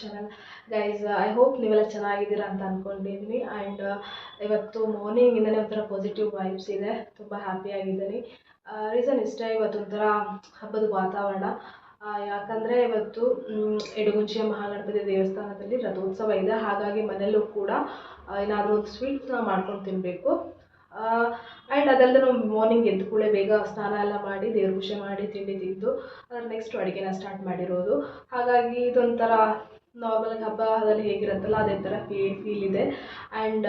Channel guys I hope ನೀವೆಲ್ಲ ಚೆನ್ನಾಗಿದ್ದೀರಾ ಅಂತ ಅಂದ್ಕೊಂಡಿದ್ದೀನಿ ಆ್ಯಂಡ್ ಇವತ್ತು ಮಾರ್ನಿಂಗಿಂದನೇ ಒಂಥರ ಪಾಸಿಟಿವ್ ವೈಬ್ಸ್ ಇದೆ. ತುಂಬ ಹ್ಯಾಪಿಯಾಗಿದ್ದೀನಿ ರೀಸನ್ ಇಷ್ಟ ಇವತ್ತು ಒಂಥರ ಹಬ್ಬದ ವಾತಾವರಣ. ಆ, ಯಾಕಂದರೆ ಇವತ್ತು ಎಡಗುಂಚಿಯ ಮಹಾಗಣಪತಿ ದೇವಸ್ಥಾನದಲ್ಲಿ ರಥೋತ್ಸವ ಇದೆ. ಹಾಗಾಗಿ ಮನೆಯಲ್ಲೂ ಕೂಡ ಏನಾದರೂ ಒಂದು ಸ್ವೀಟ್ಸ್ನ ಮಾಡ್ಕೊಂಡು ತಿನ್ನಬೇಕು ಆ್ಯಂಡ್ ಅದಲ್ಲದೆ ನಾವು ಮಾರ್ನಿಂಗ್ ಎದ್ದು ಕೂಡಲೇ ಬೇಗ ಸ್ನಾನ ಎಲ್ಲ ಮಾಡಿ ದೇವ್ರ ಪೂಜೆ ಮಾಡಿ ತಿಂಡಿ ತಿಂದು ನೆಕ್ಸ್ಟ್ ಅಡುಗೆನ ಸ್ಟಾರ್ಟ್ ಮಾಡಿರೋದು. ಹಾಗಾಗಿ ಇದೊಂಥರ ನಾರ್ಮಲ್ ಹಬ್ಬದಲ್ಲಿ ಹೇಗಿರುತ್ತಲ್ಲ, ಅದೇ ಥರ ಫೀಲ್ ಫೀಲ್ ಇದೆ. ಆ್ಯಂಡ್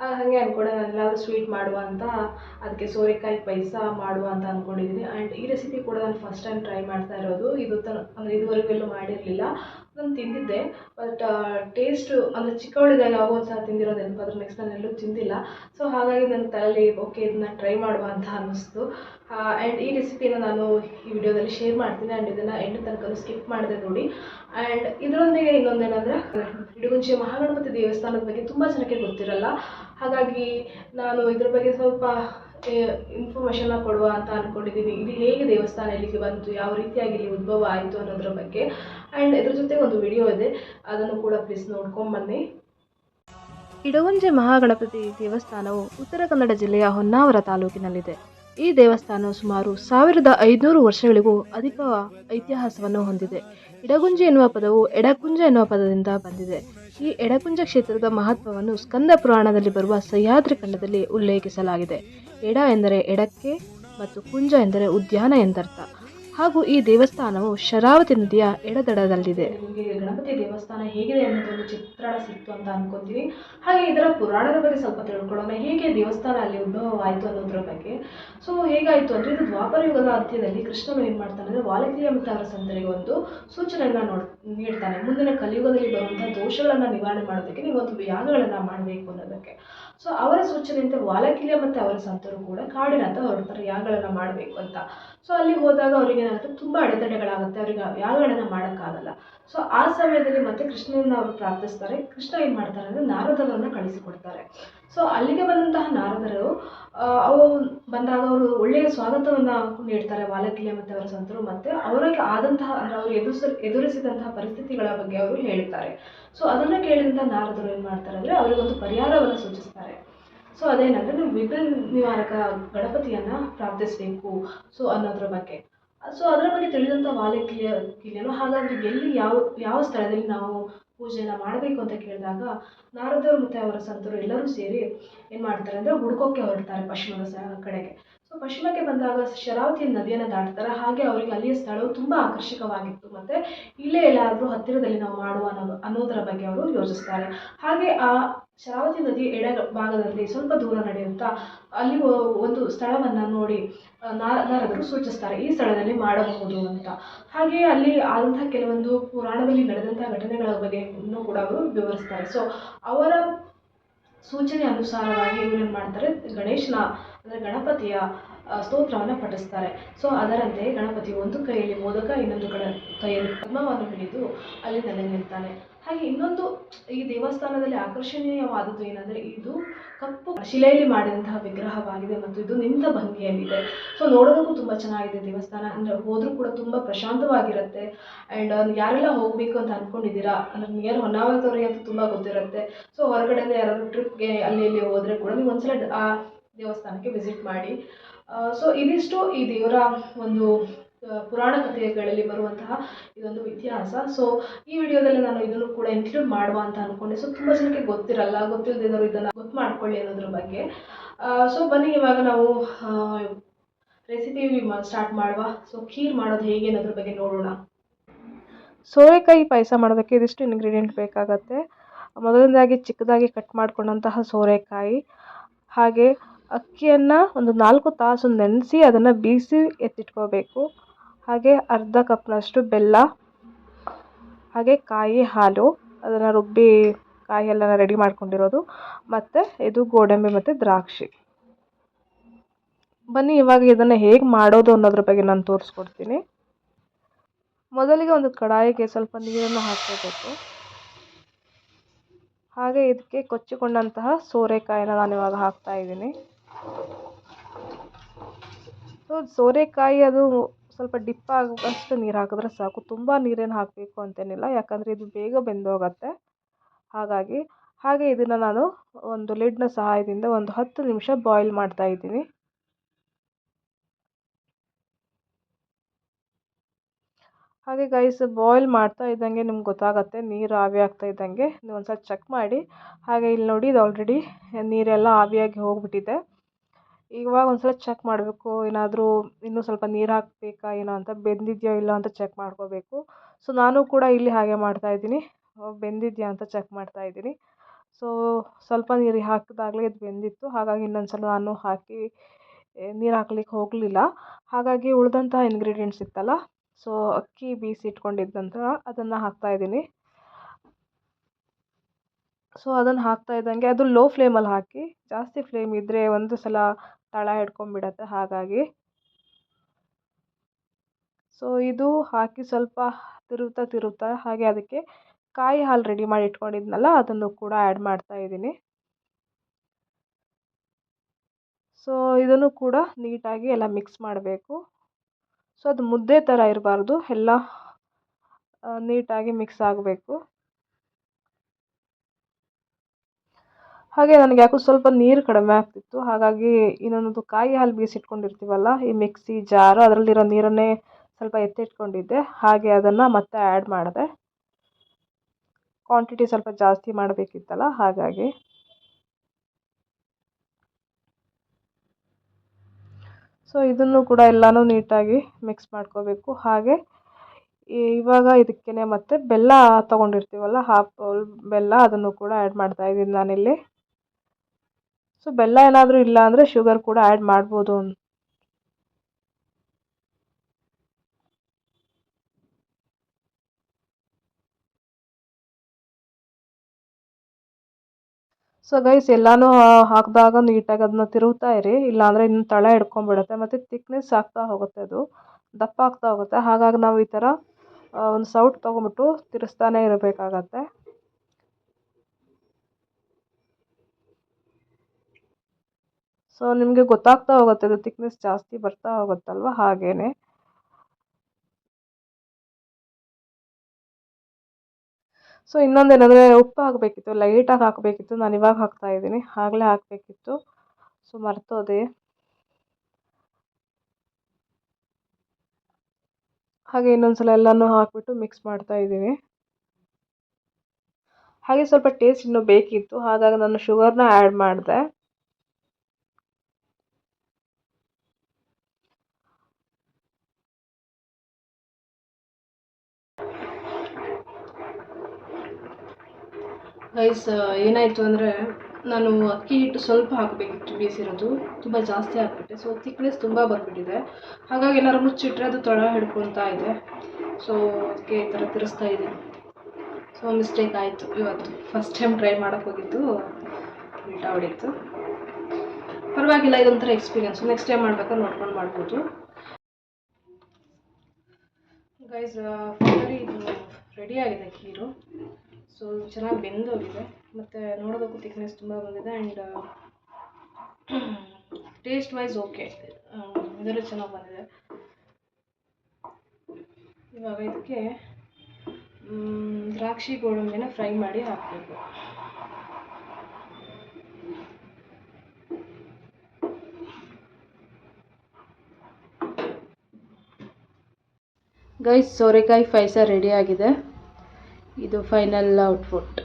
ಹಾಗೆ ಅಂದ್ಕೊಂಡೆ ನಾನು ಸ್ವೀಟ್ ಮಾಡುವ ಅಂತ ಅದಕ್ಕೆ ಸೋರೆಕಾಯಿ ಪಾಯಸ ಮಾಡುವ ಅಂತ ಅಂದ್ಕೊಂಡಿದ್ದೀನಿ ಆ್ಯಂಡ್ ಈ ರೆಸಿಪಿ ಕೂಡ ನಾನು ಫಸ್ಟ್ ಟೈಮ್ ಟ್ರೈ ಮಾಡ್ತಾ ಇರೋದು. ಇದು ತ, ಅಂದರೆ ಇದುವರೆಗೂ ಎಲ್ಲೂ ಮಾಡಿರಲಿಲ್ಲ. ನಾನು ತಿಂದಿದ್ದೆ ಬಟ್ ಟೇಸ್ಟು ಅಂದರೆ ಚಿಕ್ಕವಳಿದ್ದಾಗ ಯಾವಾಗೋ ಒಂದು ಸಲ ತಿಂದಿರೋದು ನೆನಪಾದ್ರೆ ನೆಕ್ಸ್ಟ್ ನಾನು ಎಲ್ಲೂ ತಿಂದಿಲ್ಲ. ಸೊ ಹಾಗಾಗಿ ನನ್ನ ತಲೆಯಲ್ಲಿ ಓಕೆ ಇದನ್ನ ಟ್ರೈ ಮಾಡುವ ಅಂತ ಅನ್ನಿಸ್ತು. ಆ್ಯಂಡ್ ಈ ರೆಸಿಪಿನ ನಾನು ಈ ವಿಡಿಯೋದಲ್ಲಿ ಶೇರ್ ಮಾಡ್ತೀನಿ ಆ್ಯಂಡ್ ಇದನ್ನು ಎಂಟು ತನಕ ಸ್ಕಿಪ್ ಮಾಡಿದೆ ನೋಡಿ. ಆ್ಯಂಡ್ ಇದರೊಂದಿಗೆ ಇನ್ನೊಂದೇನೆಂದರೆ ಇಡಗುಂಜಿ ಮಹಾಗಣಪತಿ ದೇವಸ್ಥಾನದ ಬಗ್ಗೆ ತುಂಬ ಜನಕ್ಕೆ ಗೊತ್ತಿರಲ್ಲ. ಹಾಗಾಗಿ ನಾನು ಇದ್ರ ಬಗ್ಗೆ ಸ್ವಲ್ಪ ಇನ್ಫಾರ್ಮೇಷನ್ನ ಕೊಡುವ ಅಂತ ಅಂದ್ಕೊಂಡಿದ್ದೀನಿ ಇದು ಹೇಗೆ ದೇವಸ್ಥಾನ ಇಲ್ಲಿಗೆ ಬಂತು, ಯಾವ ರೀತಿಯಾಗಿ ಇಲ್ಲಿ ಉದ್ಭವ ಆಯಿತು ಅನ್ನೋದ್ರ ಬಗ್ಗೆ. ಆ್ಯಂಡ್ ಇದ್ರ ಜೊತೆ ಒಂದು ವಿಡಿಯೋ ಇದೆ. ಅದನ್ನು ಕೂಡ ಪ್ಲೀಸ್ ನೋಡ್ಕೊಂಬನ್ನಿ ಇಡವಂಜೆ ಮಹಾಗಣಪತಿ ದೇವಸ್ಥಾನವು ಉತ್ತರ ಕನ್ನಡ ಜಿಲ್ಲೆಯ ಹೊನ್ನಾವರ ತಾಲೂಕಿನಲ್ಲಿದೆ. ಈ ದೇವಸ್ಥಾನವು ಸುಮಾರು ಸಾವಿರದ ಐದುನೂರು ವರ್ಷಗಳಿಗೂ ಅಧಿಕ ಇತಿಹಾಸವನ್ನು ಹೊಂದಿದೆ. ಇಡಗುಂಜಿ ಎನ್ನುವ ಪದವು ಎಡಕುಂಜ ಎನ್ನುವ ಪದದಿಂದ ಬಂದಿದೆ. ಈ ಎಡಕುಂಜ ಕ್ಷೇತ್ರದ ಮಹತ್ವವನ್ನು ಸ್ಕಂದ ಪುರಾಣದಲ್ಲಿ ಬರುವ ಸಹ್ಯಾದ್ರಿ ಖಂಡದಲ್ಲಿ ಉಲ್ಲೇಖಿಸಲಾಗಿದೆ. ಎಡ ಎಂದರೆ ಎಡಕ್ಕೆ ಮತ್ತು ಕುಂಜ ಎಂದರೆ ಉದ್ಯಾನ ಎಂದರ್ಥ. ಹಾಗೂ ಈ ದೇವಸ್ಥಾನವು ಶರಾವತಿ ನದಿಯ ಎಡದಡದಲ್ಲಿದೆ. ಗಣಪತಿ ದೇವಸ್ಥಾನ ಹೇಗಿದೆ ಅನ್ನೋದು ಒಂದು ಚಿತ್ರಣ ಸಿಕ್ತು ಅಂತ ಅನ್ಕೋತೀವಿ. ಹಾಗೆ ಇದರ ಪುರಾಣದ ಬಗ್ಗೆ ಸ್ವಲ್ಪ ತಿಳ್ಕೊಳ್ಳೋಣ. ಹೇಗೆ ದೇವಸ್ಥಾನ ಅಲ್ಲಿ ಉದ್ಭವವಾಯಿತು ಅನ್ನೋದ್ರ ಬಗ್ಗೆ. ಸೊ ಹೇಗಾಯಿತು ಅಂದರೆ ಇದು ದ್ವಾಪರ ಯುಗದ ಅಂತ್ಯದಲ್ಲಿ ಕೃಷ್ಣನು ಏನು ಮಾಡ್ತಾನೆ ಅಂದರೆ ವಾಲಕಿಯ ಮತ್ತು ಅವರ ಸಂತರಿಗೆ ಒಂದು ಸೂಚನೆಯನ್ನು ನೋಡ್ ನೀಡ್ತಾನೆ ಮುಂದಿನ ಕಲಿಯುಗದಲ್ಲಿ ಬರುವಂತಹ ದೋಷಗಳನ್ನು ನಿವಾರಣೆ ಮಾಡೋದಕ್ಕೆ ನೀವು ಒಂದು ಯಾಗಗಳನ್ನು ಮಾಡಬೇಕು ಅನ್ನೋದಕ್ಕೆ. ಸೊ ಅವರ ಸೂಚನೆಯಂತೆ ವಾಲಕಿಲಿಯ ಮತ್ತು ಅವರ ಸಂತರು ಕೂಡ ಕಾಡಿನಂತ ಹೊರಡ್ತಾರೆ, ಯಾಗಗಳನ್ನು ಮಾಡಬೇಕು ಅಂತ. ಸೊ ಅಲ್ಲಿ ಹೋದಾಗ ಅವ್ರಿಗೆ ಏನಾಗುತ್ತೆ? ತುಂಬ ಅಡೆತಡೆಗಳಾಗುತ್ತೆ. ಅವರಿಗೆ ಯಾಗಗಳನ್ನು ಮಾಡೋಕ್ಕಾಗಲ್ಲ. ಸೊ ಆ ಸಮಯದಲ್ಲಿ ಮತ್ತೆ ಕೃಷ್ಣನನ್ನು ಅವರು ಪ್ರಾರ್ಥಿಸ್ತಾರೆ. ಕೃಷ್ಣ ಏನು ಮಾಡ್ತಾರೆ ಅಂದರೆ ನಾರದರನ್ನು ಕಳಿಸಿಕೊಡ್ತಾರೆ. ಸೊ ಅಲ್ಲಿಗೆ ಬಂದಂತಹ ನಾರದರು ಅವು ಬಂದಾಗ ಅವರು ಒಳ್ಳೆಯ ಸ್ವಾಗತವನ್ನು ನೀಡ್ತಾರೆ ವಾಲಕಿಯ ಮತ್ತು ಅವರ ಸಂತರು ಮತ್ತು ಅವರಿಗೆ ಆದಂತಹ, ಅಂದರೆ ಅವರು ಎದುರಿಸ, ಎದುರಿಸಿದಂತಹ ಪರಿಸ್ಥಿತಿಗಳ ಬಗ್ಗೆ ಅವರು ಹೇಳ್ತಾರೆ. ಸೊ ಅದನ್ನು ಕೇಳಿದಂಥ ನಾರದರು ಏನು ಮಾಡ್ತಾರೆ ಅಂದರೆ ಅವರಿಗೊಂದು ಪರಿಹಾರವನ್ನು ಸೂಚಿಸ್ತಾರೆ. ಸೊ ಅದೇನಂದರೆ ನೀವು ವಿಘ್ನ ನಿವಾರಕ ಗಣಪತಿಯನ್ನು ಪ್ರಾರ್ಥಿಸಬೇಕು. ಸೊ ಅನ್ನೋದ್ರ ಬಗ್ಗೆ. ಸೊ ಅದರ ಬಗ್ಗೆ ತಿಳಿದಂಥ ವಾಲಕಿಯ ಕಿಲಿಯನು ಹಾಗಾದರೆ ಎಲ್ಲಿ ಯಾವ ಯಾವ ಸ್ಥಳದಲ್ಲಿ ನಾವು ಪೂಜೆಯನ್ನು ಮಾಡಬೇಕು ಅಂತ ಕೇಳಿದಾಗ ನಾರದರು ಮತ್ತು ಅವರ ಸಂತರು ಎಲ್ಲರೂ ಸೇರಿ ಏನು ಮಾಡ್ತಾರೆ ಅಂದರೆ ಹುಡ್ಕೋಕ್ಕೆ ಹೊರಡ್ತಾರೆ ಪಶ್ಚಿಮದ ಕಡೆಗೆ. ಸೊ ಪಶ್ಚಿಮಕ್ಕೆ ಬಂದಾಗ ಶರಾವತಿ ನದಿಯನ್ನು ದಾಟ್ತಾರೆ. ಹಾಗೆ ಅವರಿಗೆ ಅಲ್ಲಿಯ ಸ್ಥಳವು ತುಂಬ ಆಕರ್ಷಕವಾಗಿತ್ತು. ಮತ್ತು ಇಲ್ಲೇ ಎಲ್ಲಾದರೂ ಹತ್ತಿರದಲ್ಲಿ ನಾವು ಮಾಡುವ ಅನ್ನೋ ಅನ್ನೋದರ ಬಗ್ಗೆ ಅವರು ಯೋಚಿಸ್ತಾರೆ. ಹಾಗೆ ಆ ಶರಾವತಿ ನದಿ ಎಡ ಭಾಗದಲ್ಲಿ ಸ್ವಲ್ಪ ದೂರ ನಡೆಯುತ್ತಾ ಅಲ್ಲಿ ಒಂದು ಸ್ಥಳವನ್ನು ನೋಡಿ ನಾರದರು ಸೂಚಿಸ್ತಾರೆ. ಈ ಸ್ಥಳದಲ್ಲಿ ಮಾಡಬಹುದು ಅಂತ. ಹಾಗೆಯೇ ಅಲ್ಲಿ ಆದಂತಹ ಕೆಲವೊಂದು ಪುರಾಣದಲ್ಲಿ ನಡೆದಂತಹ ಘಟನೆಗಳ ಬಗ್ಗೆ ಕೂಡ ಅವರು ವಿವರಿಸ್ತಾರೆ. ಸೊ ಅವರ ಸೂಚನೆ ಅನುಸಾರವಾಗಿ ಏನು ಮಾಡ್ತಾರೆ? ಗಣೇಶನ, ಅಂದರೆ ಗಣಪತಿಯ ಸ್ತೋತ್ರವನ್ನು ಪಠಿಸ್ತಾರೆ. ಸೊ ಅದರಂತೆ ಗಣಪತಿ ಒಂದು ಕೈಯಲ್ಲಿ ಮೋದಕ, ಇನ್ನೊಂದು ಕಡೆ ಕೈಯಲ್ಲಿ ಪದ್ಮವನ್ನು ಹಿಡಿದು ಅಲ್ಲಿ ನೆಲೆ ನಿಲ್ತಾನೆ. ಹಾಗೆ ಇನ್ನೊಂದು ಈ ದೇವಸ್ಥಾನದಲ್ಲಿ ಆಕರ್ಷಣೀಯವಾದದ್ದು ಏನಂದರೆ ಇದು ಕಪ್ಪು ಶಿಲೆಯಲ್ಲಿ ಮಾಡಿದಂತಹ ವಿಗ್ರಹವಾಗಿದೆ ಮತ್ತು ಇದು ನಿಂತ ಭಂಗಿಯಲ್ಲಿದೆ. ಸೊ ನೋಡೋದಕ್ಕೂ ತುಂಬ ಚೆನ್ನಾಗಿದೆ ದೇವಸ್ಥಾನ. ಅಂದರೆ ಹೋದರೂ ಕೂಡ ತುಂಬ ಪ್ರಶಾಂತವಾಗಿರುತ್ತೆ. ಆ್ಯಂಡ್ ಯಾರೆಲ್ಲ ಹೋಗಬೇಕು ಅಂತ ಅಂದ್ಕೊಂಡಿದ್ದೀರಾ ಅಂದರೆ ನಿಯರ್ ಹೊನ್ನಾವರದವ್ರಿಗೆ ಅಂತ ತುಂಬ ಗೊತ್ತಿರುತ್ತೆ. ಸೊ ಹೊರಗಡೆಯಿಂದ ಯಾರಾದರೂ ಟ್ರಿಪ್ಗೆ ಅಲ್ಲಿ, ಇಲ್ಲಿ ಹೋದರೆ ಕೂಡ ನೀವು ಒಂದ್ಸಲ ಆ ದೇವಸ್ಥಾನಕ್ಕೆ ವಿಸಿಟ್ ಮಾಡಿ. ಸೊ ಇದಿಷ್ಟು ಈ ದೇವರ ಒಂದು ಪುರಾಣ ಕಥೆಗಳಲ್ಲಿ ಬರುವಂತಹ ಇದೊಂದು ಇತಿಹಾಸ. ಸೊ ಈ ವಿಡಿಯೋದಲ್ಲಿ ನಾನು ಇದನ್ನು ಕೂಡ ಇನ್ಕ್ಲೂಡ್ ಮಾಡುವ ಅಂತ ಅಂದ್ಕೊಂಡೆ ಸೊ ತುಂಬ ಜನಕ್ಕೆ ಗೊತ್ತಿರಲ್ಲ ಗೊತ್ತಿಲ್ಲದಿದ್ದವರು ಇದನ್ನು ಗೊತ್ತು ಮಾಡ್ಕೊಳ್ಳಿ ಅನ್ನೋದ್ರ ಬಗ್ಗೆ. ಸೊ ಬನ್ನಿ, ಇವಾಗ ನಾವು ರೆಸಿಪಿ ಸ್ಟಾರ್ಟ್ ಮಾಡುವ. ಸೊ ಖೀರ್ ಮಾಡೋದು ಹೇಗೆ ಅನ್ನೋದ್ರ ಬಗ್ಗೆ ನೋಡೋಣ. ಸೋರೆಕಾಯಿ ಪಾಯಸ ಮಾಡೋದಕ್ಕೆ ಇದಿಷ್ಟು ಇನ್ಗ್ರೀಡಿಯೆಂಟ್ ಬೇಕಾಗತ್ತೆ. ಮೊದಲನೇದಾಗಿ ಚಿಕ್ಕದಾಗಿ ಕಟ್ ಮಾಡ್ಕೊಂಡಂತಹ ಸೋರೆಕಾಯಿ. ಹಾಗೆ ಅಕ್ಕಿಯನ್ನು ಒಂದು ನಾಲ್ಕು ತಾಸು ನೆನೆಸಿ ಅದನ್ನು ಬೀಸಿ ಎತ್ತಿಟ್ಕೋಬೇಕು. ಹಾಗೆ ಅರ್ಧ ಕಪ್ನಷ್ಟು ಬೆಲ್ಲ, ಹಾಗೆ ಕಾಯಿ ಹಾಲು, ಅದನ್ನು ರುಬ್ಬಿ ಕಾಯಿ ಎಲ್ಲ ರೆಡಿ ಮಾಡ್ಕೊಂಡಿರೋದು. ಮತ್ತು ಇದು ಗೋಡಂಬಿ ಮತ್ತು ದ್ರಾಕ್ಷಿ. ಬನ್ನಿ, ಇವಾಗ ಇದನ್ನು ಹೇಗೆ ಮಾಡೋದು ಅನ್ನೋದ್ರ ಬಗ್ಗೆ ನಾನು ತೋರಿಸ್ಕೊಡ್ತೀನಿ. ಮೊದಲಿಗೆ ಒಂದು ಕಡಾಯಿಗೆ ಸ್ವಲ್ಪ ನೀರನ್ನು ಹಾಕ್ಕೋಬೇಕು. ಹಾಗೆ ಇದಕ್ಕೆ ಕೊಚ್ಚಿಕೊಂಡಂತಹ ಸೋರೆಕಾಯಿನ ನಾನು ಇವಾಗ ಹಾಕ್ತಾ ಇದ್ದೀನಿ. ಸೋರೆಕಾಯಿ ಅದು ಸ್ವಲ್ಪ ಡಿಪ್ ಆಗುವಷ್ಟು ನೀರು ಹಾಕಿದ್ರೆ ಸಾಕು. ತುಂಬ ನೀರೇನು ಹಾಕಬೇಕು ಅಂತೇನಿಲ್ಲ. ಯಾಕಂದರೆ ಇದು ಬೇಗ ಬೆಂದೋಗತ್ತೆ. ಹಾಗಾಗಿ, ಹಾಗೆ ಇದನ್ನು ನಾನು ಒಂದು ಲಿಡ್ನ ಸಹಾಯದಿಂದ ಒಂದು ಹತ್ತು ನಿಮಿಷ ಬಾಯ್ಲ್ ಮಾಡ್ತಾ ಇದ್ದೀನಿ. ಹಾಗೆ ಗೈಸ್ ಬಾಯ್ಲ್ ಮಾಡ್ತಾ ಇದ್ದಂಗೆ ನಿಮ್ಗೆ ಗೊತ್ತಾಗುತ್ತೆ. ನೀರು ಆವಿ ಆಗ್ತಾ ಇದ್ದಂಗೆ. ನೀವು ಒಂದು ಸಲ ಚೆಕ್ ಮಾಡಿ. ಹಾಗೆ ಇಲ್ಲಿ ನೋಡಿ, ಇದು ಆಲ್ರೆಡಿ ನೀರೆಲ್ಲ ಆವಿಯಾಗಿ ಹೋಗಿಬಿಟ್ಟಿದೆ. ಇವಾಗ ಒಂದು ಸಲ ಚೆಕ್ ಮಾಡಬೇಕು, ಏನಾದರೂ ಇನ್ನೂ ಸ್ವಲ್ಪ ನೀರು ಹಾಕಬೇಕಾ, ಏನೋ ಅಂತ, ಬೆಂದಿದೆಯೋ ಇಲ್ಲ ಅಂತ ಚೆಕ್ ಮಾಡ್ಕೋಬೇಕು. ಸೊ ನಾನು ಕೂಡ ಇಲ್ಲಿ ಹಾಗೆ ಮಾಡ್ತಾಯಿದ್ದೀನಿ ಬೆಂದಿದೆಯಾ ಅಂತ ಚೆಕ್ ಮಾಡ್ತಾಯಿದ್ದೀನಿ ಸೊ ಸ್ವಲ್ಪ ನೀರು ಹಾಕಿದಾಗಲೇ ಇದು ಬೆಂದಿತ್ತು. ಹಾಗಾಗಿ ಇನ್ನೊಂದು ಸಲ ನಾನು ಹಾಕಿ ನೀರು ಹಾಕ್ಲಿಕ್ಕೆ ಹೋಗಲಿಲ್ಲ. ಹಾಗಾಗಿ ಉಳಿದಂತಹ ಇಂಗ್ರೀಡಿಯೆಂಟ್ಸ್ ಇತ್ತಲ್ಲ ಸೊ ಅಕ್ಕಿ ಬೀಸಿ ಇಟ್ಕೊಂಡಿದ್ದಂತಹ ಅದನ್ನು ಹಾಕ್ತಾಯಿದ್ದೀನಿ ಸೊ, ಅದನ್ನು ಹಾಕ್ತಾ ಇದ್ದಂಗೆ ಅದು ಲೋ ಫ್ಲೇಮಲ್ಲಿ ಹಾಕಿ, ಜಾಸ್ತಿ ಫ್ಲೇಮ್ ಇದ್ದರೆ ಒಂದು ಸಲ ತಳ ಹಿಡ್ಕೊಂಡ್ಬಿಡತ್ತೆ ಹಾಗಾಗಿ. ಸೊ, ಇದು ಹಾಕಿ ಸ್ವಲ್ಪ ತಿರುಗ್ತಾ ತಿರುಗ್ತಾ ಹಾಗೆ ಅದಕ್ಕೆ ಕಾಯಿ ಹಾಲು ರೆಡಿ ಮಾಡಿ ಇಟ್ಕೊಂಡಿದ್ನಲ್ಲ, ಅದನ್ನು ಕೂಡ ಆ್ಯಡ್ ಮಾಡ್ತಾ ಇದ್ದೀನಿ. ಸೊ, ಇದನ್ನು ಕೂಡ ನೀಟಾಗಿ ಎಲ್ಲ ಮಿಕ್ಸ್ ಮಾಡಬೇಕು. ಸೊ, ಅದು ಮುದ್ದೆ ಥರ ಇರಬಾರ್ದು, ಎಲ್ಲ ನೀಟಾಗಿ ಮಿಕ್ಸ್ ಆಗಬೇಕು. ಹಾಗೆ ನನಗೆ ಯಾಕೋ ಸ್ವಲ್ಪ ನೀರು ಕಡಿಮೆ ಆಗ್ತಿತ್ತು. ಹಾಗಾಗಿ ಇನ್ನೊಂದು ಕಾಯಿ ಹಾಲು ಬೀಸಿಟ್ಕೊಂಡಿರ್ತೀವಲ್ಲ ಈ ಮಿಕ್ಸಿ ಜಾರು ಅದರಲ್ಲಿರೋ ನೀರನ್ನೇ ಸ್ವಲ್ಪ ಎತ್ತಿಟ್ಕೊಂಡಿದ್ದೆ. ಹಾಗೆ ಅದನ್ನು ಮತ್ತೆ ಆ್ಯಡ್ ಮಾಡಿದೆ. ಕ್ವಾಂಟಿಟಿ ಸ್ವಲ್ಪ ಜಾಸ್ತಿ ಮಾಡಬೇಕಿತ್ತಲ್ಲ, ಹಾಗಾಗಿ. ಸೊ ಇದನ್ನು ಕೂಡ ಎಲ್ಲನೂ ನೀಟಾಗಿ ಮಿಕ್ಸ್ ಮಾಡ್ಕೋಬೇಕು. ಹಾಗೆ ಇವಾಗ ಇದಕ್ಕೇ ಮತ್ತೆ ಬೆಲ್ಲ ತೊಗೊಂಡಿರ್ತೀವಲ್ಲ ಹಾಫ್ ಬೌಲ್ ಬೆಲ್ಲ ಅದನ್ನು ಕೂಡ ಆ್ಯಡ್ ಮಾಡ್ತಾ ಇದ್ದೀನಿ ನಾನಿಲ್ಲಿ. ಸೊ ಬೆಲ್ಲ ಏನಾದರೂ ಇಲ್ಲ ಅಂದರೆ ಶುಗರ್ ಕೂಡ ಆ್ಯಡ್ ಮಾಡ್ಬೋದು ಸೊ ಗೈಸ್ ಎಲ್ಲಾನು ಹಾಕಿದಾಗ ನೀಟಾಗಿ ಅದನ್ನ ತಿರುಗ್ತಾ ಇರಿ. ಇಲ್ಲಾಂದರೆ ಇನ್ನು ತಳ ಹಿಡ್ಕೊಂಡ್ಬಿಡುತ್ತೆ ಮತ್ತು ತಿಕ್ನೆಸ್ ಆಗ್ತಾ ಹೋಗುತ್ತೆ ಅದು. ದಪ್ಪ ಆಗ್ತಾ ಹೋಗುತ್ತೆ. ಹಾಗಾಗಿ ನಾವು ಈ ಥರ ಒಂದು ಸೌಟ್ ತೊಗೊಂಬಿಟ್ಟು ತಿರುಸ್ತಾನೆ ಇರಬೇಕಾಗತ್ತೆ. ಸೊ ನಿಮಗೆ ಗೊತ್ತಾಗ್ತಾ ಹೋಗುತ್ತೆ ಅದು ತಿಕ್ನೆಸ್ ಜಾಸ್ತಿ ಬರ್ತಾ ಹೋಗುತ್ತಲ್ವ? ಹಾಗೇ ಸೊ ಇನ್ನೊಂದೇನೆಂದರೆ ಉಪ್ಪು ಹಾಕಬೇಕಿತ್ತು ಲೈಟಾಗಿ ಹಾಕಬೇಕಿತ್ತು, ನಾನು ಇವಾಗ ಹಾಕ್ತಾ ಇದ್ದೀನಿ. ಆಗಲೇ ಹಾಕಬೇಕಿತ್ತು. ಸೊ ಮರ್ತೋದೆ. ಹಾಗೆ ಇನ್ನೊಂದ್ಸಲ ಎಲ್ಲನೂ ಹಾಕಿಬಿಟ್ಟು ಮಿಕ್ಸ್ ಮಾಡ್ತಾ ಇದ್ದೀನಿ. ಹಾಗೆ ಸ್ವಲ್ಪ ಟೇಸ್ಟ್ ಇನ್ನೂ ಬೇಕಿತ್ತು. ಹಾಗಾಗಿ ನಾನು ಶುಗರ್ನ ಆ್ಯಡ್ ಮಾಡಿದೆ. ಗೈಸ್ ಏನಾಯಿತು ಅಂದರೆ ನಾನು ಅಕ್ಕಿ ಹಿಟ್ಟು ಸ್ವಲ್ಪ ಹಾಕಬೇಕಿತ್ತು ಬೀಸಿರೋದು ತುಂಬ ಜಾಸ್ತಿ ಹಾಕಿಬಿಟ್ಟೆ ಸೊ ತಿಕ್ನೆಸ್ ತುಂಬ ಬಂದುಬಿಟ್ಟಿದೆ. ಹಾಗಾಗಿ ಏನಾದ್ರು ಮುಚ್ಚಿಟ್ಟರೆ ಅದು ತಳ ಹಿಡ್ಕೊಳ್ತಾ ಇದೆ. ಸೊ ಅದಕ್ಕೆ ಈ ಥರ ತಿರ್ಸ್ತಾ ಇದ್ದೀನಿ. ಸೊ ಮಿಸ್ಟೇಕ್ ಆಯಿತು. ಇವತ್ತು ಫಸ್ಟ್ ಟೈಮ್ ಟ್ರೈ ಮಾಡೋಕ್ಕೆ ಹೋಗಿದ್ದು. ಉಲ್ಟಾ ಹೊಡೀತು. ಪರವಾಗಿಲ್ಲ, ಇದೊಂಥರ ಎಕ್ಸ್ಪೀರಿಯನ್ಸ್ ನೆಕ್ಸ್ಟ್ ಟೈಮ್ ಮಾಡ್ಬೇಕಾದ್ರೆ ನೋಡ್ಕೊಂಡು ಮಾಡ್ಬೋದು. ಗೈಸ್ ಫೈನಲಿ ಇದು ಆಗಿದೆ ಖೀರು ಸೊ ಚೆನ್ನಾಗಿ ಬೆಂದೋಗಿದೆ. ಮತ್ತು ನೋಡೋದಕ್ಕೂ ತಿಕ್ನೆಸ್ ತುಂಬ ಬಂದಿದೆ ಆ್ಯಂಡ್ ಟೇಸ್ಟ್ ವೈಸ್ ಓಕೆ ಇದೆಲ್ಲ ಚೆನ್ನಾಗಿ ಬಂದಿದೆ. ಇವಾಗ ಇದಕ್ಕೆ ದ್ರಾಕ್ಷಿ ಗೋಡಂಬಿನ ಫ್ರೈ ಮಾಡಿ ಹಾಕಬೇಕು. ಗೈಸ್ ಸೋರೆಕಾಯಿ ಪಾಯಸ ರೆಡಿ ಆಗಿದೆ. ಇದು ಫೈನಲ್ ಔಟ್ಪುಟ್.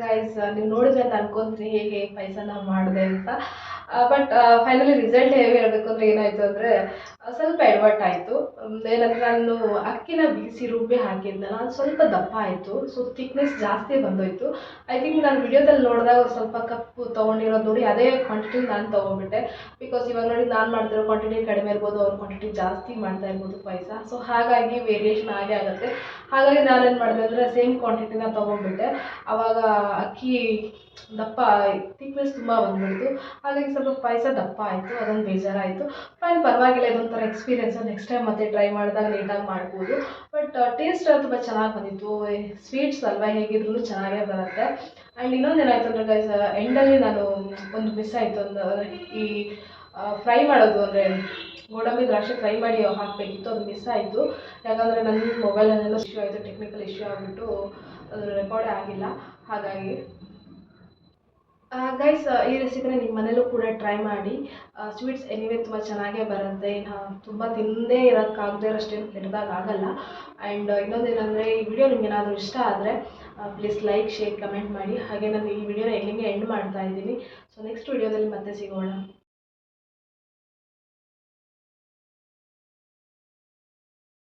ಗೈಸ್ ನೀವು ನೋಡಿದ್ರೆ ಅಂತ ಅನ್ಕೊಂತೀನಿ ಹೇಗೆ ಪಾಯಸನ ಮಾಡಿದೆ ಅಂತ. ಬಟ್ ಫೈನಲಿ ರಿಸಲ್ಟ್ ಹೇಗೆ ಹೇಳಬೇಕು ಅಂದರೆ ಏನಾಯಿತು ಅಂದರೆ ಸ್ವಲ್ಪ ಎಡವಟ್ ಆಯಿತು. ಏನಂದರೆ ನಾನು ಅಕ್ಕಿನ ಬೀಸಿ ರುಬ್ಬಿ ಹಾಕಿದ್ನಲ್ಲ ಅದು ಸ್ವಲ್ಪ ದಪ್ಪ ಆಯಿತು. ಸೊ ಥಿಕ್ನೆಸ್ ಜಾಸ್ತಿ ಬಂದೋಯ್ತು. ಐ ಥಿಂಕ್ ನಾನು ವಿಡಿಯೋದಲ್ಲಿ ನೋಡಿದಾಗ ಸ್ವಲ್ಪ ಕಪ್ಪು ತೊಗೊಂಡಿರೋದು ನೋಡಿ ಅದೇ ಕ್ವಾಂಟಿಟಿ ನಾನು ತೊಗೊಂಡ್ಬಿಟ್ಟೆ. ಬಿಕಾಸ್ ಇವಾಗ ನೋಡಿ ನಾನು ಮಾಡ್ತಿರೋ ಕ್ವಾಂಟಿಟಿ ಕಡಿಮೆ ಇರ್ಬೋದು, ಅವ್ರ ಕ್ವಾಂಟಿಟಿ ಜಾಸ್ತಿ ಮಾಡ್ತಾ ಇರ್ಬೋದು ಪಾಯಸ. ಸೊ ಹಾಗಾಗಿ ವೇರಿಯೇಷನ್ ಆಗೇ ಆಗುತ್ತೆ. ಹಾಗಾಗಿ ನಾನೇನು ಮಾಡಿದೆ ಅಂದರೆ ಸೇಮ್ ಕ್ವಾಂಟಿಟಿನ ತೊಗೊಂಡ್ಬಿಟ್ಟೆ. ಆವಾಗ ಅಕ್ಕಿ ದಪ್ಪ ಥಿಕ್ನೆಸ್ ತುಂಬ ಬಂದ್ಬಿಡ್ತು. ಹಾಗಾಗಿ ಸ್ವಲ್ಪ ಪಾಯಸ ದಪ್ಪ ಆಯಿತು. ಅದೊಂದು ಬೇಜಾರಾಯಿತು. ಫೈನ್ ಪರವಾಗಿಲ್ಲ ಇದೊಂಥರ ಎಕ್ಸ್ಪೀರಿಯನ್ಸ್ ನೆಕ್ಸ್ಟ್ ಟೈಮ್ ಮತ್ತೆ ಟ್ರೈ ಮಾಡಿದಾಗ ನೀಟಾಗಿ ಮಾಡ್ಬೋದು. ಬಟ್ ಟೇಸ್ಟ್ ತುಂಬ ಚೆನ್ನಾಗಿ ಬಂದಿತ್ತು. ಸ್ವೀಟ್ಸ್ ಅಲ್ವಾ ಹೇಗಿದ್ರು ಚೆನ್ನಾಗೇ ಬರುತ್ತೆ. ಆ್ಯಂಡ್ ಇನ್ನೊಂದು ಏನಾಯ್ತು ಅಂದರೆ ಗೈಸ್ ಎಂಡಲ್ಲಿ ನಾನು ಒಂದು ಮಿಸ್ ಆಯಿತು. ಒಂದು ಈ ಫ್ರೈ ಮಾಡೋದು ಅಂದರೆ ಗೋಡಂಬಿ ದ್ರಾಕ್ಷಿ ಫ್ರೈ ಮಾಡಿ ಹಾಕಬೇಕಿತ್ತು. ಅದು ಮಿಸ್ ಆಯಿತು. ಯಾಕಂದರೆ ನನ್ನ ಮೊಬೈಲಲ್ಲೆಲ್ಲ ಇಶ್ಯೂ ಆಯಿತು ಟೆಕ್ನಿಕಲ್ ಇಶ್ಯೂ ಆಗಿಬಿಟ್ಟು ಅದು ರೆಕಾರ್ಡೇ ಆಗಿಲ್ಲ. ಹಾಗಾಗಿ ಗೈಸ್ ಈ ರೆಸಿಪಿನ ನಿಮ್ಮ ಮನೇಲೂ ಕೂಡ ಟ್ರೈ ಮಾಡಿ. ಸ್ವೀಟ್ಸ್ ಎನಿವೇ ತುಂಬ ಚೆನ್ನಾಗೇ ಬರುತ್ತೆ. ಇನ್ನು ತುಂಬ ತಿಂದೇ ಇರೋಕ್ಕಾಗದೇ ಇರೋಷ್ಟೇನು ಕೆಟ್ಟದಾಗ ಆಗಲ್ಲ. ಆ್ಯಂಡ್ ಇನ್ನೊಂದೇನಂದರೆ, ಈ ವಿಡಿಯೋ ನಿಮ್ಗೆ ಏನಾದರೂ ಇಷ್ಟ ಆದರೆ ಪ್ಲೀಸ್ ಲೈಕ್ ಶೇರ್ ಕಮೆಂಟ್ ಮಾಡಿ. ಹಾಗೆ ನಾನು ಈ ವಿಡಿಯೋನ ಎಲ್ಲಿಗೆ ಎಂಡ್ ಮಾಡ್ತಾ ಇದ್ದೀನಿ. ಸೊ ನೆಕ್ಸ್ಟ್ ವಿಡಿಯೋದಲ್ಲಿ ಮತ್ತೆ ಸಿಗೋಣ.